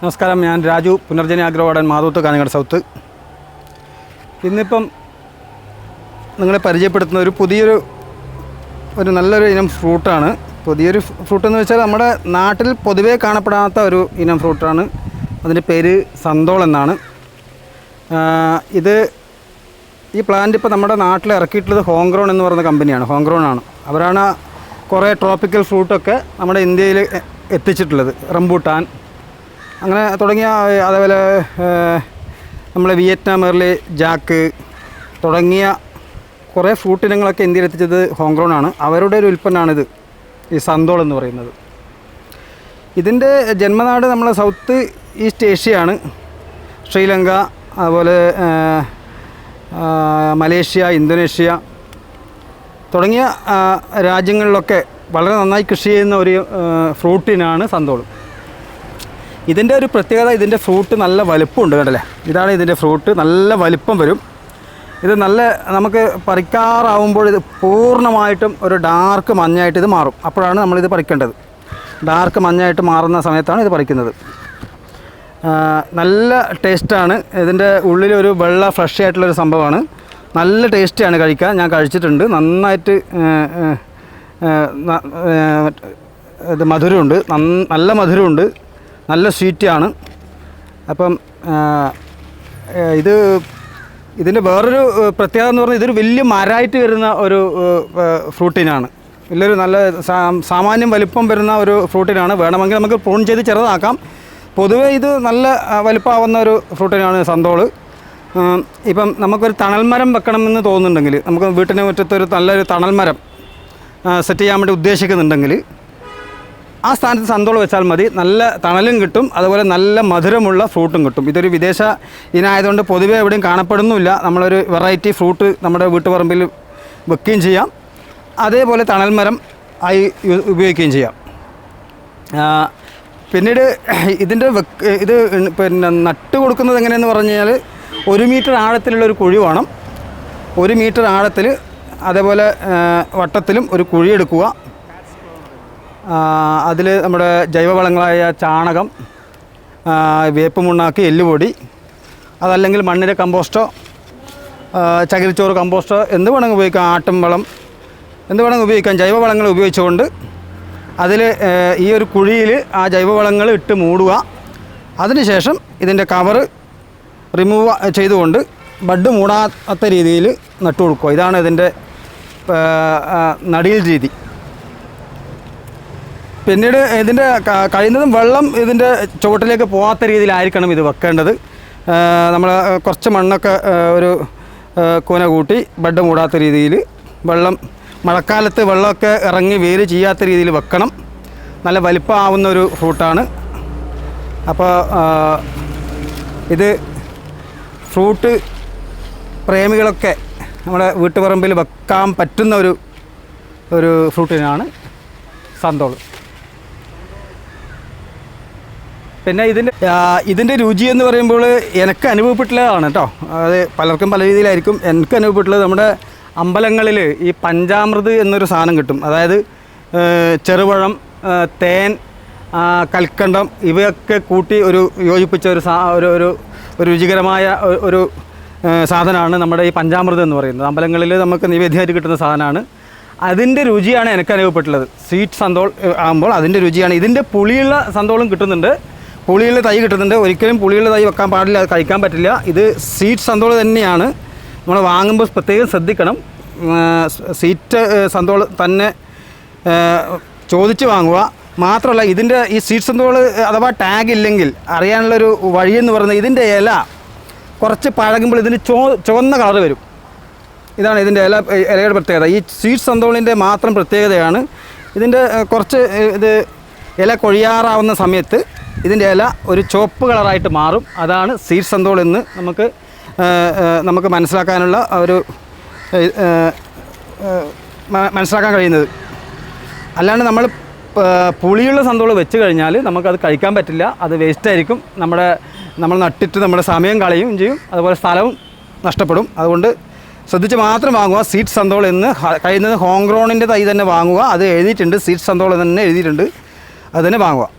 നമസ്കാരം ഞാൻ രാജു പുനർജനി അഗ്രവാടൻ മാതൂത്ത് കാഞ്ഞങ്ങാട് സൗത്ത്. ഇന്നിപ്പം നിങ്ങളെ പരിചയപ്പെടുത്തുന്ന ഒരു പുതിയൊരു ഒരു നല്ലൊരു ഇനം ഫ്രൂട്ടാണ്. പുതിയൊരു ഫ്രൂട്ട് എന്ന് വെച്ചാൽ നമ്മുടെ നാട്ടിൽ പൊതുവേ കാണപ്പെടാത്ത ഒരു ഇനം ഫ്രൂട്ടാണ്. അതിന്റെ പേര് സന്തോൾ എന്നാണ്. ഇത് ഈ പ്ലാന്റ് ഇപ്പോൾ നമ്മുടെ നാട്ടിൽ ഇറക്കിയിട്ടുള്ളത് ഹോങ്ക്രോൺ എന്ന് പറയുന്ന കമ്പനിയാണ്. ഹോങ്ക്രോൺ ആണ്. അവരാണ് കുറേ ട്രോപ്പിക്കൽ ഫ്രൂട്ടൊക്കെ നമ്മുടെ ഇന്ത്യയിൽ എത്തിച്ചിട്ടുള്ളത്. റംബൂട്ടാൻ അങ്ങനെ തുടങ്ങിയ അതേപോലെ നമ്മളെ വിയറ്റ്നാം എർലി ജാക്ക് തുടങ്ങിയ കുറേ ഫ്രൂട്ട് ഇനങ്ങളൊക്കെ ഇന്ത്യയിൽ എത്തിച്ചത് ഹോങ്ക്രോൺ ആണ്. അവരുടെ ഒരു ഉൽപ്പന്നമാണിത് ഈ സന്തോൾ എന്ന് പറയുന്നത്. ഇതിന്റെ ജന്മനാട് നമ്മളെ സൗത്ത് ഈസ്റ്റ് ഏഷ്യയാണ്. ശ്രീലങ്ക അതുപോലെ മലേഷ്യ ഇന്തോനേഷ്യ തുടങ്ങിയ രാജ്യങ്ങളിലൊക്കെ വളരെ നന്നായി കൃഷി ചെയ്യുന്ന ഒരു ഫ്രൂട്ടിനാണ് സന്തോൾ. ഇതിന്റെ ഒരു പ്രത്യേകത ഇതിന്റെ ഫ്രൂട്ട് നല്ല വലുപ്പം ഉണ്ട് കണ്ടല്ലേ? ഇതാണ് ഇതിന്റെ ഫ്രൂട്ട് നല്ല വലുപ്പം വരും. ഇത് നല്ല നമുക്ക് പറിക്കാറാവുമ്പോൾ ഇത് പൂർണമായിട്ടും ഒരു ഡാർക്ക് മഞ്ഞായിട്ട് ഇത് മാറും. അപ്പോഴാണ് നമ്മളിത് പറിക്കേണ്ടത്. ഡാർക്ക് മഞ്ഞായിട്ട് മാറുന്ന സമയത്താണ് ഇത് പറിക്കുന്നത്. നല്ല ടേസ്റ്റാണ് ഇതിന്റെ ഉള്ളിലൊരു വെള്ള ഫ്രഷ് ആയിട്ടുള്ളൊരു സംഭവമാണ്. നല്ല ടേസ്റ്റിയാണ് കഴിക്കാൻ. ഞാൻ കഴിച്ചിട്ടുണ്ട്. നന്നായിട്ട് ഇത് മധുരമുണ്ട്. നല്ല മധുരമുണ്ട്. നല്ല സ്വീറ്റാണ്. അപ്പം ഇത് ഇതിന്റെ വേറൊരു പ്രത്യേകത എന്ന് പറഞ്ഞാൽ ഇതൊരു വലിയ മരമായിട്ട് വരുന്ന ഒരു ഫ്രൂട്ടിനാണ്. വലിയൊരു നല്ല സാമാന്യം വലിപ്പം വരുന്ന ഒരു ഫ്രൂട്ടിനാണ്. വേണമെങ്കിൽ നമുക്ക് പ്രൂൺ ചെയ്ത് ചെറുതാക്കാം. പൊതുവേ ഇത് നല്ല വലിപ്പമാവുന്ന ഒരു ഫ്രൂട്ടിനാണ് സന്തോൾ. ഇപ്പം നമുക്കൊരു തണൽമരം വെക്കണമെന്ന് തോന്നുന്നുണ്ടെങ്കിൽ നമുക്ക് വീട്ടിന് മുറ്റത്തൊരു നല്ലൊരു തണൽമരം സെറ്റ് ചെയ്യാൻ വേണ്ടി ഉദ്ദേശിക്കുന്നുണ്ടെങ്കിൽ ആ സ്ഥാനത്ത് സന്തോളം വെച്ചാൽ മതി. നല്ല തണലും കിട്ടും. അതുപോലെ നല്ല മധുരമുള്ള ഫ്രൂട്ടും കിട്ടും. ഇതൊരു വിദേശ ഇനായതുകൊണ്ട് പൊതുവെ എവിടെയും കാണപ്പെടുന്നുമില്ല. നമ്മളൊരു വെറൈറ്റി ഫ്രൂട്ട് നമ്മുടെ വീട്ടുപറമ്പിൽ വെക്കുകയും ചെയ്യാം. അതേപോലെ തണൽ മരം ആയി ഉപയോഗിക്കുകയും ചെയ്യാം. പിന്നീട് ഇതിന്റെ ഇത് പിന്നെ നട്ട് കൊടുക്കുന്നത് എങ്ങനെയെന്ന് പറഞ്ഞു കഴിഞ്ഞാൽ ഒരു മീറ്റർ ആഴത്തിലുള്ള ഒരു കുഴി വേണം. ഒരു മീറ്റർ ആഴത്തിൽ അതേപോലെ വട്ടത്തിലും ഒരു കുഴി എടുക്കുക. അതിൽ നമ്മുടെ ജൈവവളങ്ങളായ ചാണകം വേപ്പുമുണ്ണാക്ക് വേപ്പ് മുണ്ണാക്ക് എല്ലുപൊടി അതല്ലെങ്കിൽ മണ്ണിര കമ്പോസ്റ്റോ ചകിരിച്ചോറ് കമ്പോസ്റ്റോ എന്ത് വേണമെങ്കിൽ ഉപയോഗിക്കാം ആട്ടും വളം എന്ത് വേണമെങ്കിൽ ഉപയോഗിക്കാം. ജൈവവളങ്ങൾ ഉപയോഗിച്ചുകൊണ്ട് അതിൽ ഈ ഒരു കുഴിയിൽ ആ ജൈവവളങ്ങൾ ഇട്ട് മൂടുക. അതിനുശേഷം ഇതിന്റെ കവറ് റിമൂവ് ചെയ്തുകൊണ്ട് ബഡ് മൂടാത്ത രീതിയിൽ നട്ടു കൊടുക്കുക. ഇതാണ് ഇതിന്റെ നടീൽ രീതി. പിന്നീട് ഇതിന്റെ കഴിയുന്നതും വെള്ളം ഇതിന്റെ ചുവട്ടിലേക്ക് പോകാത്ത രീതിയിലായിരിക്കണം ഇത് വെക്കേണ്ടത്. നമ്മൾ കുറച്ച് മണ്ണൊക്കെ ഒരു കൂന കൂട്ടി ബെഡ് മൂടാത്ത രീതിയിൽ വെള്ളം മഴക്കാലത്ത് വെള്ളമൊക്കെ ഇറങ്ങി വേര് ചെയ്യാത്ത രീതിയിൽ വെക്കണം. നല്ല വലിപ്പമാവുന്ന ഒരു ഫ്രൂട്ടാണ്. അപ്പോൾ ഇത് ഫ്രൂട്ട് പ്രേമികളൊക്കെ നമ്മുടെ വീട്ടുപറമ്പിൽ വെക്കാൻ പറ്റുന്ന ഒരു ഒരു ഫ്രൂട്ടിനാണ് സന്തോൾ. പിന്നെ ഇതിന്റെ ഇതിന്റെ രുചി എന്ന് പറയുമ്പോൾ എനിക്ക് അനുഭവപ്പെട്ടുള്ളതാണ് കേട്ടോ. അത് പലർക്കും പല രീതിയിലായിരിക്കും. എനിക്ക് അനുഭവപ്പെട്ടുള്ളത് നമ്മുടെ അമ്പലങ്ങളിൽ ഈ പഞ്ചാമൃത് എന്നൊരു സാധനം കിട്ടും. അതായത് ചെറുപഴം തേൻ കൽക്കണ്ടം ഇവയൊക്കെ കൂട്ടി ഒരു യോജിപ്പിച്ച ഒരു സാ ഒരു ഒരു രുചികരമായ ഒരു സാധനമാണ് നമ്മുടെ ഈ പഞ്ചാമൃതം എന്ന് പറയുന്നത്. അമ്പലങ്ങളിൽ നമുക്ക് നിവേദ്യമായിട്ട് കിട്ടുന്ന സാധനമാണ്. അതിന്റെ രുചിയാണ് എനിക്ക് അനുഭവപ്പെട്ടുള്ളത് സ്വീറ്റ് സന്തോൾ ആകുമ്പോൾ അതിന്റെ രുചിയാണ്. ഇതിന്റെ പുളിയുള്ള സന്തോളും കിട്ടുന്നുണ്ട്. പുളിയുള്ള തൈ കിട്ടുന്നുണ്ട്. ഒരിക്കലും പുളിയുള്ള തൈ വെക്കാൻ പാടില്ല കഴിക്കാൻ പറ്റില്ല. ഇത് സീറ്റ് സന്തോള തന്നെയാണ്. നമ്മൾ വാങ്ങുമ്പോൾ പ്രത്യേകം ശ്രദ്ധിക്കണം. സീറ്റ് സന്തോള തന്നെ ചോദിച്ച് വാങ്ങുക. മാത്രമല്ല ഇതിന്റെ ഈ സീറ്റ് സന്തോൾ അഥവാ ടാഗ് ഇല്ലെങ്കിൽ അറിയാനുള്ളൊരു വഴിയെന്ന് പറയുന്നത് ഇതിന്റെ ഇല കുറച്ച് പഴകുമ്പോൾ ഇതിന് ചോ ചുവന്ന കളർ വരും. ഇതാണ് ഇതിന്റെ ഇല ഇലയുടെ പ്രത്യേകത. ഈ സീറ്റ് സന്തോളിന്റെ മാത്രം പ്രത്യേകതയാണ്. ഇതിന്റെ കുറച്ച് ഇത് ഇല കൊഴിയാറാവുന്ന സമയത്ത് ഇതിന്റെ ഇല ഒരു ചുവപ്പ് കളറായിട്ട് മാറും. അതാണ് സീഡ് സന്തോൾ എന്ന് നമുക്ക് നമുക്ക് മനസ്സിലാക്കാനുള്ള ഒരു മനസ്സിലാക്കാൻ കഴിയുന്നത്. അല്ലാണ്ട് നമ്മൾ പുളിയുള്ള സന്തോൾ വെച്ച് കഴിഞ്ഞാൽ നമുക്കത് കഴിക്കാൻ പറ്റില്ല. അത് വേസ്റ്റ് ആയിരിക്കും. നമ്മുടെ നമ്മൾ നട്ടിട്ട് നമ്മുടെ സമയം കളയും ചെയ്യും. അതുപോലെ സ്ഥലവും നഷ്ടപ്പെടും. അതുകൊണ്ട് ശ്രദ്ധിച്ച് മാത്രം വാങ്ങുക. സീറ്റ് സന്തോൾ എന്ന് കഴിയുന്നത് ഹോങ്ക്രോണിന്റെ തൈ തന്നെ വാങ്ങുക. അത് എഴുതിയിട്ടുണ്ട്. സീറ്റ് സന്തോൾ തന്നെ എഴുതിയിട്ടുണ്ട്. അത് തന്നെ വാങ്ങുക.